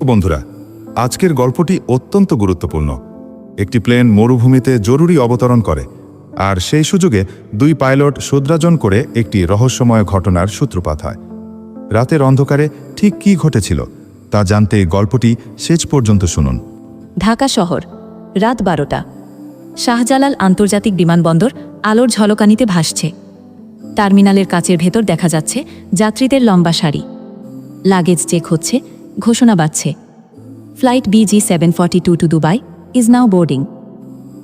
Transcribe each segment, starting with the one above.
বন্ধুরা, আজকের গল্পটি অত্যন্ত গুরুত্বপূর্ণ। একটি প্লেন মরুভূমিতে জরুরি অবতরণ করে, আর সেই সুযোগে দুই পাইলট শুদ্রাজন করে একটি রহস্যময় ঘটনার সূত্রপাত হয়। রাতের অন্ধকারে ঠিক কী ঘটেছিল, তা জানতে গল্পটি শেষ পর্যন্ত শুনুন। ঢাকা শহর, রাত বারোটা। শাহজালাল আন্তর্জাতিক বিমানবন্দর আলোর ঝলকানিতে ভাসছে। টার্মিনালের কাচের ভেতর দেখা যাচ্ছে যাত্রীদের লম্বা সারি লাগেজ চেক হচ্ছে ঘোষণা বাজছে flight BG seven forty two to Dubai is now boarding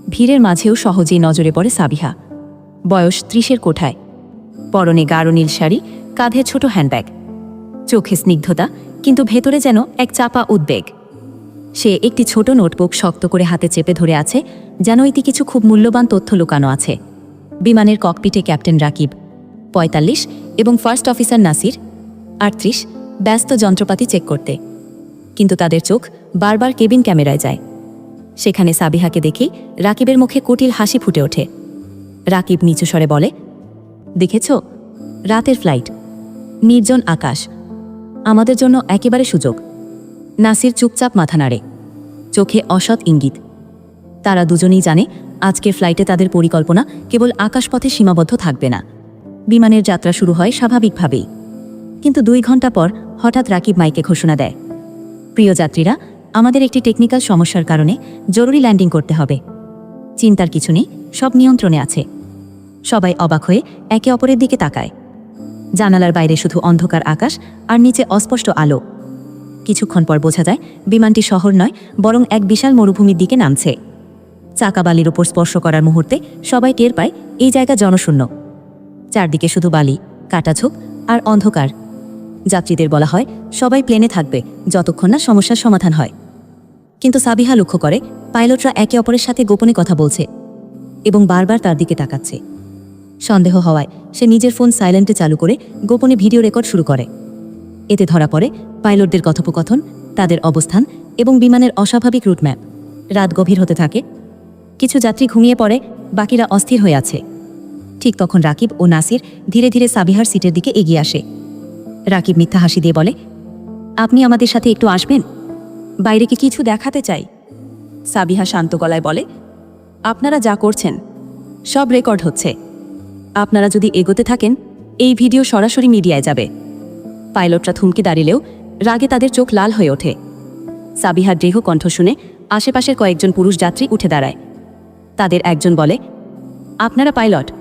ভিড়ের মাঝেও সহজেই নজরে পড়ে সাবিহা। বয়স ত্রিশের কোঠায়। পরনে গাঢ় নীল শাড়ি, কাঁধে ছোট হ্যান্ডব্যাগ চোখে স্নিগ্ধতা, কিন্তু ভেতরে যেন এক চাপা উদ্বেগ। সে একটি ছোট নোটবুক শক্ত করে হাতে চেপে ধরে আছে, যেন এতে কিছু খুব মূল্যবান তথ্য লুকানো আছে। বিমানের ককপিটে ক্যাপ্টেন রাকিব। পঁয়তাল্লিশ এবং ফার্স্ট অফিসার নাসির। আটত্রিশ ব্যস্ত যন্ত্রপাতি চেক করতে। কিন্তু তাদের চোখ বারবার কেবিন ক্যামেরায় যায়। সেখানে সাবিহাকে দেখি রাকিবের মুখে কুটিল হাসি ফুটে ওঠে। রাকিব নিচু স্বরে বলে, দেখেছ? রাতের ফ্লাইট। নির্জন আকাশ। আমাদের জন্য একেবারে সুযোগ। নাসির চুপচাপ মাথা নাড়ে। চোখে অসৎ ইঙ্গিত। তারা দুজনেই জানে আজকের ফ্লাইটে তাদের পরিকল্পনা কেবল আকাশপথে সীমাবদ্ধ থাকবে না। বিমানের যাত্রা শুরু হয় স্বাভাবিকভাবেই। কিন্তু দুই ঘণ্টা পর হঠাৎ রাকিব মাইকে ঘোষণা দেয়। প্রিয় যাত্রীরা, আমাদের একটি টেকনিক্যাল সমস্যার কারণে জরুরি ল্যান্ডিং করতে হবে। চিন্তার কিছু নেই, সব নিয়ন্ত্রণে আছে। সবাই অবাক হয়ে একে অপরের দিকে তাকায়। জানালার বাইরে শুধু অন্ধকার আকাশ আর নিচে অস্পষ্ট আলো। কিছুক্ষণ পর বোঝা যায়, বিমানটি শহর নয়, বরং এক বিশাল মরুভূমির দিকে নামছে। চাকা বালির ওপর স্পর্শ করার মুহূর্তে সবাই টের পায়, এই জায়গা জনশূন্য। চারদিকে শুধু বালি কাটাঝোপ আর অন্ধকার। যাত্রীদের বলা হয়, সবাই প্লেনে থাকবে, যতক্ষণ না সমস্যার সমাধান হয়। কিন্তু সাবিহা লক্ষ্য করে, পাইলটরা একে অপরের সাথে গোপনে কথা বলছে এবং বারবার তার দিকে তাকাচ্ছে। সন্দেহ হওয়ায়, সে নিজের ফোন সাইলেন্টে চালু করে গোপনে ভিডিও রেকর্ড শুরু করে। এতে ধরা পড়ে, পাইলটদের কথোপকথন, তাদের অবস্থান এবং বিমানের অস্বাভাবিক রুটম্যাপ রাত গভীর হতে থাকে। কিছু যাত্রী ঘুমিয়ে পড়ে, বাকিরা অস্থির হয়ে আছে। ঠিক তখন রাকিব ও নাসির ধীরে ধীরে সাবিহার সিটের দিকে এগিয়ে আসে। রাকিব মিথ্যা হাসি দিয়ে বলে, আপনি আমাদের সাথে একটু আসবেন? বাইরে কি কিছু দেখাতে চাই? সাবিহা শান্ত গলায় বলে, আপনারা যা করছেন, সব রেকর্ড হচ্ছে। আপনারা যদি এগোতে থাকেন, এই ভিডিও সরাসরি মিডিয়ায় যাবে। পাইলটরা থুমকে দাঁড়িলেও রাগে তাদের চোখ লাল হয়ে ওঠে। সাবিহার দৃঢ় কণ্ঠ শুনে আশেপাশের কয়েকজন পুরুষ যাত্রী উঠে দাঁড়ায়। তাদের একজন বলে, আপনারা পাইলট,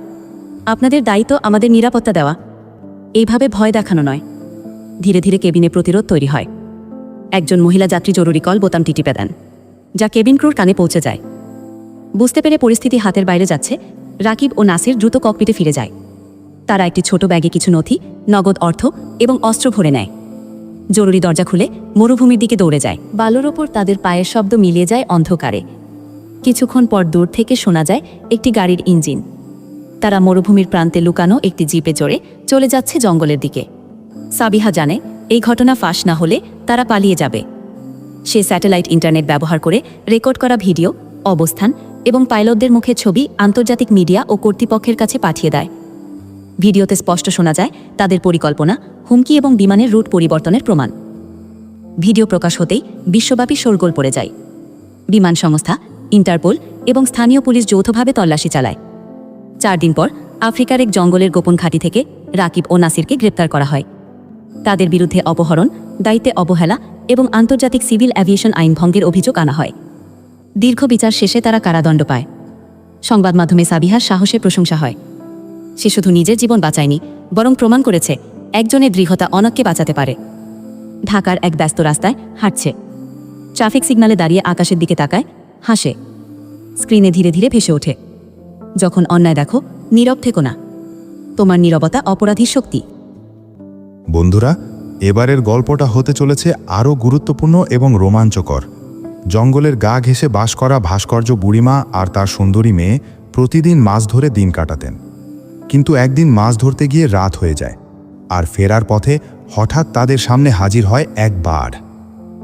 আপনাদের দায়িত্ব আমাদের নিরাপত্তা দেওয়া। এইভাবে ভয় দেখানো নয়। ধীরে ধীরে কেবিনে প্রতিরোধ তৈরি হয়। একজন মহিলা যাত্রী জরুরি কল বোতামটি টিপে দেন, যা কেবিন ক্রুর কানে পৌঁছে যায়। বুঝতে পেরে পরিস্থিতি হাতের বাইরে যাচ্ছে, রাকিব ও নাসির দ্রুত ককপিটে ফিরে যায়। তারা একটি ছোট ব্যাগে কিছু নথি, নগদ অর্থ এবং অস্ত্র ভরে নেয়। জরুরি দরজা খুলে মরুভূমির দিকে দৌড়ে যায়। বালুর ওপর তাদের পায়ের শব্দ মিলিয়ে যায় অন্ধকারে। কিছুক্ষণ পর দূর থেকে শোনা যায় একটি গাড়ির ইঞ্জিন। তারা মরুভূমির প্রান্তে লুকানো একটি জিপে চড়ে চলে যাচ্ছে জঙ্গলের দিকে। সাবিহা জানে এই ঘটনা ফাঁস না হলে তারা পালিয়ে যাবে। সে স্যাটেলাইট ইন্টারনেট ব্যবহার করে রেকর্ড করা ভিডিও, অবস্থান এবং পাইলটদের মুখে ছবি, আন্তর্জাতিক মিডিয়া ও কর্তৃপক্ষের কাছে পাঠিয়ে দেয়। ভিডিওতে স্পষ্ট শোনা যায়, তাদের পরিকল্পনা, হুমকি এবং বিমানের রুট পরিবর্তনের প্রমাণ। ভিডিও প্রকাশ হতেই বিশ্বব্যাপী শোরগোল পড়ে যায়। বিমান সংস্থা, ইন্টারপোল এবং স্থানীয় পুলিশ যৌথভাবে তল্লাশি চালায়। চার দিন পর আফ্রিকার এক জঙ্গলের গোপন ঘাঁটি থেকে রাকিব ও নাসিরকে গ্রেপ্তার করা হয়। তাদের বিরুদ্ধে অপহরণ, দায়িত্বে অবহেলা এবং আন্তর্জাতিক সিভিল অ্যাভিয়েশন আইন ভঙ্গের অভিযোগ আনা হয়। দীর্ঘ বিচার শেষে তারা কারাদণ্ড পায়। সংবাদ মাধ্যমে সাবিহার সাহসে প্রশংসা হয়। সে শুধু নিজের জীবন বাঁচায়নি, বরং প্রমাণ করেছে একজনের দৃঢ়তা অনেককে বাঁচাতে পারে। ঢাকার এক ব্যস্ত রাস্তায় হাঁটছে। ট্রাফিক সিগনালে দাঁড়িয়ে আকাশের দিকে তাকায়, হাসে। স্ক্রিনে ধীরে ধীরে ভেসে ওঠে। যখন অন্যায় দেখো, নীরব থেকো না। তোমার নীরবতা অপরাধীর শক্তি। বন্ধুরা, এবারের গল্পটা হতে চলেছে আরও গুরুত্বপূর্ণ এবং রোমাঞ্চকর। জঙ্গলের গা ঘেঁষে বাস করা ভাস্কর্য বুড়িমা আর তার সুন্দরী মেয়ে প্রতিদিন মাছ ধরে দিন কাটাতেন। কিন্তু একদিন মাছ ধরতে গিয়ে রাত হয়ে যায় আর ফেরার পথে হঠাৎ তাদের সামনে হাজির হয় এক বাঘ।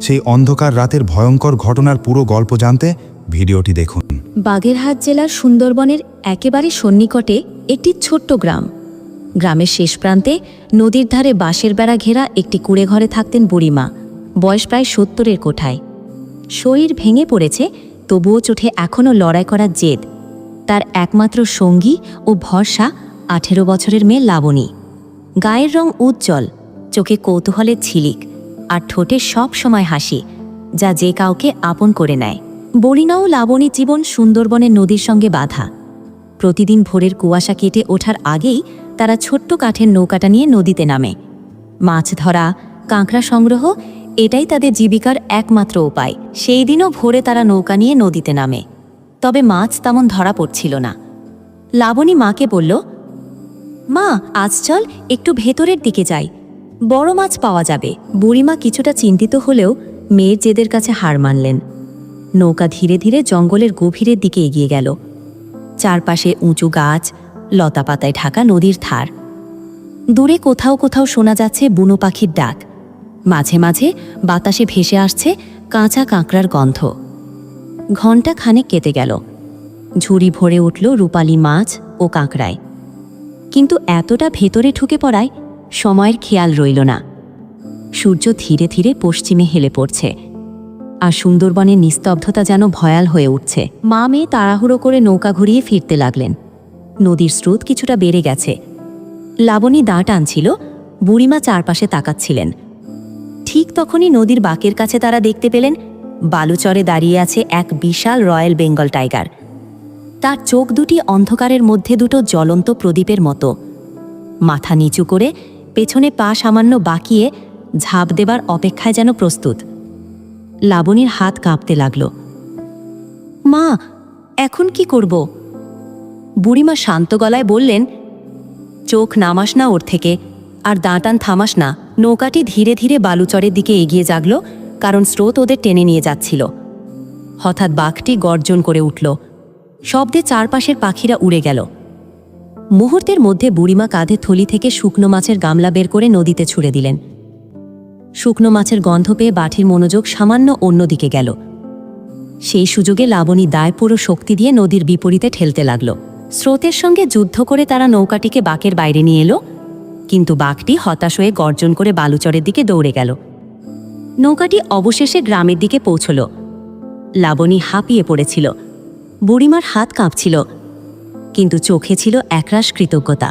সেই অন্ধকার রাতের ভয়ঙ্কর ঘটনার পুরো গল্প জানতে ভিডিওটি দেখুন। বাগেরহাট জেলার সুন্দরবনের একেবারে সন্নিকটে একটি ছোট্ট গ্রাম। গ্রামের শেষ প্রান্তে নদীর ধারে বাঁশের বেড়া ঘেরা একটি কুড়ে ঘরে থাকতেন বুড়িমা। বয়স প্রায় সত্তরের কোঠায়। শরীর ভেঙে পড়েছে, তবুও চোখে এখনও লড়াই করার জেদ। তার একমাত্র সঙ্গী ও ভরসা আঠেরো বছরের মেয়ে লাবণী। গায়ের রং উজ্জ্বল, চোখে কৌতূহলের ছিলিক আর ঠোঁটে সব সময় হাসি, যা যে কাউকে আপন করে নেয়। বরিনাও লাবণী জীবন সুন্দরবনের নদীর সঙ্গে বাঁধা। প্রতিদিন ভোরের কুয়াশা কেটে ওঠার আগেই তারা ছোট্ট কাঠের নৌকাটা নিয়ে নদীতে নামে। মাছ ধরা, কাঁকড়া সংগ্রহ, এটাই তাদের জীবিকার একমাত্র উপায়। সেই দিনও ভোরে তারা নৌকা নিয়ে নদীতে নামে। তবে মাছ তেমন ধরা পড়ছিল না। লাবণী মাকে বলল, মা, আজ চল, একটু ভেতরের দিকে যাই। বড় মাছ পাওয়া যাবে। বুড়িমা কিছুটা চিন্তিত হলেও মেয়ের জেদের কাছে হার মানলেন। নৌকা ধীরে ধীরে জঙ্গলের গভীরের দিকে এগিয়ে গেল। চারপাশে উঁচু গাছ লতাপাতায় ঢাকা নদীর ধার। দূরে কোথাও কোথাও শোনা যাচ্ছে বুনো পাখির ডাক। মাঝে মাঝে বাতাসে ভেসে আসছে কাঁচা কাঁকড়ার গন্ধ। ঘণ্টা খানেক কেটে গেল। ঝুড়ি ভরে উঠল রূপালী মাছ ও কাঁকড়ায়। কিন্তু এতটা ভেতরে ঢুকে পড়ায় সময়ের খেয়াল রইল না। সূর্য ধীরে ধীরে পশ্চিমে হেলে পড়ছে। আর সুন্দরবনের নিস্তব্ধতা যেন ভয়াল হয়ে উঠছে। মা মেয়ে তাড়াহুড়ো করে নৌকা ঘুরিয়ে ফিরতে লাগলেন। নদীর স্রোত কিছুটা বেড়ে গেছে। লাবণী দাঁট টানছিল, বুড়িমা চারপাশে তাকাচ্ছিলেন। ঠিক তখনই নদীর বাঁকের কাছে তারা দেখতে পেলেন, বালুচরে দাঁড়িয়ে আছে এক বিশাল রয়্যাল বেঙ্গল টাইগার। তার চোখ দুটি অন্ধকারের মধ্যে দুটো জ্বলন্ত প্রদীপের মতো। মাথা নিচু করে পেছনে পা সামান্য বাঁকিয়ে ঝাঁপ দেবার অপেক্ষায় যেন প্রস্তুত। লাবণীর হাত কাঁপতে লাগল। মা, এখন কি করব? বুড়িমা শান্ত গলায় বললেন, চোখ নামাস না ওর থেকে, আর দাঁতান থামাস না। নৌকাটি ধীরে ধীরে বালুচরের দিকে এগিয়ে জাগল, কারণ স্রোত ওদের টেনে নিয়ে যাচ্ছিল। হঠাৎ বাঘটি গর্জন করে উঠল। শব্দে চারপাশের পাখিরা উড়ে গেল। মুহূর্তের মধ্যে বুড়িমা কাঁধে থলি থেকে শুকনো মাছের গামলা বের করে নদীতে ছুড়ে দিলেন। শুকনো মাছের গন্ধ পেয়ে বাঠির মনোযোগ সামান্য অন্যদিকে গেল। সেই সুযোগে লাবণী দায় পুরো শক্তি দিয়ে নদীর বিপরীতে ঠেলতে লাগল। স্রোতের সঙ্গে যুদ্ধ করে তারা নৌকাটিকে বাঁকের বাইরে নিয়ে এলো, কিন্তু বাঘটি হতাশ হয়ে গর্জন করে বালুচরের দিকে দৌড়ে গেল। নৌকাটি অবশেষে গ্রামের দিকে পৌঁছল। লাবণী হাঁপিয়ে পড়েছিল। বুড়িমার হাত কাঁপছিল, কিন্তু চোখে ছিল একরাশ কৃতজ্ঞতা।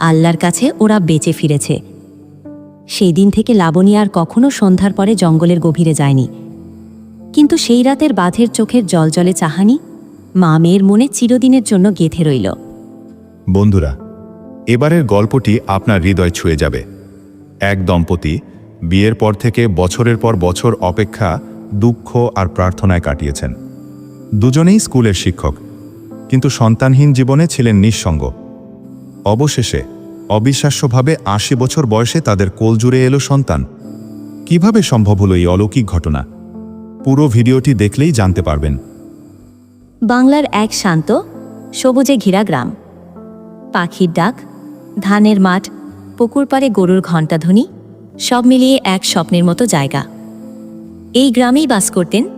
আল্লাহর কাছে ওরা বেঁচে ফিরেছে। সেই দিন থেকে লাবণী আর কখনো সন্ধ্যার পরে জঙ্গলের গভীরে যায়নি। কিন্তু সেই রাতের বাঁধের চোখের জলজলে চাহানি মা মেয়ের মনে চিরদিনের জন্য গেঁথে রইল। বন্ধুরা, এবারের গল্পটি আপনার হৃদয় ছুঁয়ে যাবে। এক দম্পতি বিয়ের পর থেকে বছরের পর বছর অপেক্ষা দুঃখ আর প্রার্থনায় কাটিয়েছেন। দুজনেই স্কুলের শিক্ষক, কিন্তু সন্তানহীন জীবনে ছিলেন নিঃসঙ্গ। অবশেষে অবিশ্বাস্যভাবে আশি বছর বয়সে তাদের কোল জুড়ে এলো সন্তান। কীভাবে সম্ভব হলো এই অলৌকিক ঘটনা? পুরো ভিডিওটি দেখলেই জানতে পারবেন। বাংলার এক শান্ত, সবুজে ঘেরা গ্রাম। পাখির ডাক, ধানের মাঠ, পুকুর পাড়ে গরুর ঘণ্টাধ্বনি, সব মিলিয়ে এক স্বপ্নের মতো জায়গা। এই গ্রামেই বাস করতেন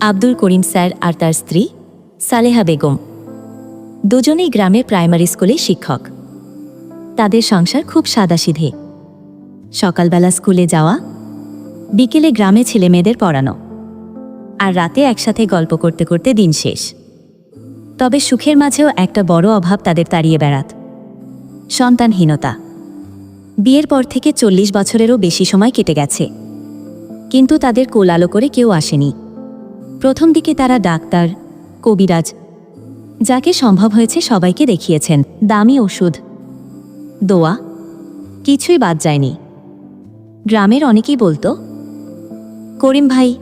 আব্দুল করিম স্যার আর তার স্ত্রী সালেহা বেগম। দুজনেই গ্রামের প্রাইমারি স্কুলে শিক্ষক। তাদের সংসার খুব সাদাসিধে। সকালবেলা স্কুলে যাওয়া, বিকেলে গ্রামে ছেলে মেয়েদের পড়ানো। আর রাতে একসাথে গল্প করতে করতে দিন শেষ। তবে সুখের মাঝেও একটা বড় অভাব তাদের তাড়িয়ে বেড়াত। সন্তানহীনতা। বিয়ের পর থেকে চল্লিশ বছরেরও বেশি সময় কেটে গেছে। কিন্তু তাদের কোলালো করে কেউ আসেনি। প্রথম দিকে তারা ডাক্তার, কবিরাজ, যাকে সম্ভব হয়েছে সবাইকে দেখিয়েছেন, দামি ওষুধ, দোয়া, কিছুই বাদ যায়নি। গ্রামের অনেকেই বলতো, করিম ভাই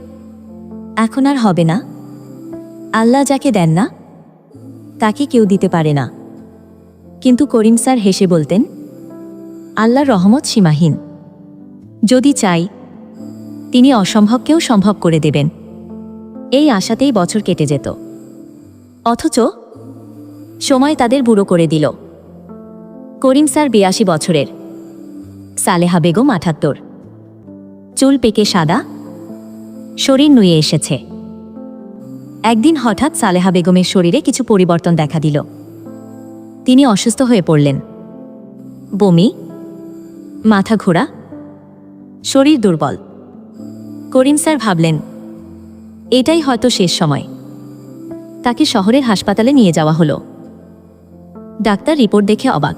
এখন আর হবে না। আল্লাহ যাকে দেন না, তাকে কেউ দিতে পারে না। কিন্তু করিম স্যার হেসে বলতেন, আল্লাহর রহমত সীমাহীন। যদি চাই, তিনি অসম্ভবকেও সম্ভব করে দেবেন। এই আশাতেই বছর কেটে যেত। অথচ সময় তাদের বুড়ো করে দিল। করিম স্যার বিয়াশি বছরের। সালেহা বেগম আঠাত্তর। চুল পেকে সাদা শরীর নুয়ে এসেছে। একদিন হঠাৎ সালেহা বেগমের শরীরে কিছু পরিবর্তন দেখা দিল। তিনি অসুস্থ হয়ে পড়লেন। বমি, মাথা ঘোরা, শরীর দুর্বল। করিম স্যার ভাবলেন, এটাই হয়তো শেষ সময়। তাকে শহরের হাসপাতালে নিয়ে যাওয়া হলো। ডাক্তার রিপোর্ট দেখে অবাক।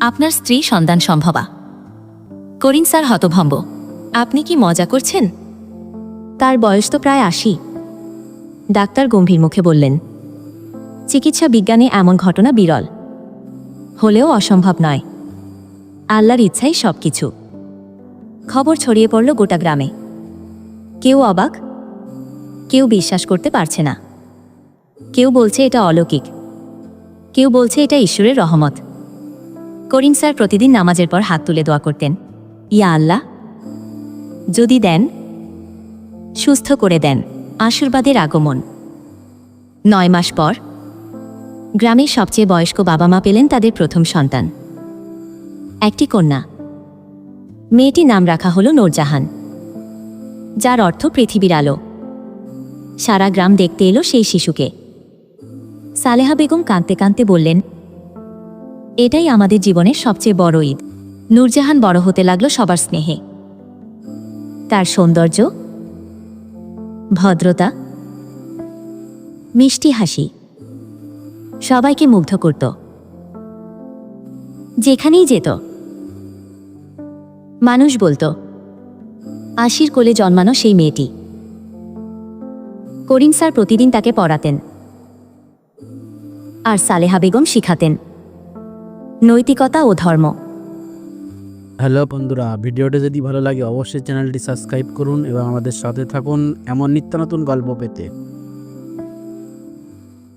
আপনার স্ত্রী সন্তান সম্ভবা। করিম স্যার হতভম্ব। আপনি কি মজা করছেন? তার বয়স তো প্রায় আশি। ডাক্তার গম্ভীর মুখে বললেন, চিকিৎসা বিজ্ঞানে এমন ঘটনা বিরল। হলেও অসম্ভব নয়। আল্লাহর ইচ্ছাই সব কিছু খবর ছড়িয়ে পড়ল গোটা গ্রামে। কেউ অবাক, কেউ বিশ্বাস করতে পারছে না। কেউ বলছে এটা অলৌকিক। কেউ বলছে এটা ঈশ্বরের রহমত। করিম স্যার প্রতিদিন নামাজের পর হাত তুলে দোয়া করতেন, ইয়া আল্লাহ, যদি দেন সুস্থ করে দেন। আশীর্বাদের আগমন। নয় মাস পর গ্রামের সবচেয়ে বয়স্ক বাবা মা পেলেন তাদের প্রথম সন্তান। একটি কন্যা। মেয়েটির নাম রাখা হলো নূরজাহান। যার অর্থ পৃথিবীর আলো। সারা গ্রাম দেখতে এলো সেই শিশুকে। সালেহা বেগম কাঁদতে কাঁদতে বললেন, এটাই আমাদের জীবনের সবচেয়ে বড় ঈদ। নূরজাহান বড় হতে লাগল সবার স্নেহে। তার সৌন্দর্য ভদ্রতা, মিষ্টি হাসি, সবাইকে মুগ্ধ করত। যেখানেই যেত, মানুষ বলতো, আশির কোলে জন্মানো সেই মেয়েটি। করিম স্যার প্রতিদিন তাকে পড়াতেন। আর সালেহা বেগম শিখাতেন। নৈতিকতা ও ধর্ম। হ্যালো বন্ধুরা, ভিডিওটি যদি ভালো লাগে অবশ্যই চ্যানেলটি সাবস্ক্রাইব করুন এবং আমাদের সাথে থাকুন এমন নিত্য নতুন গল্প পেতে।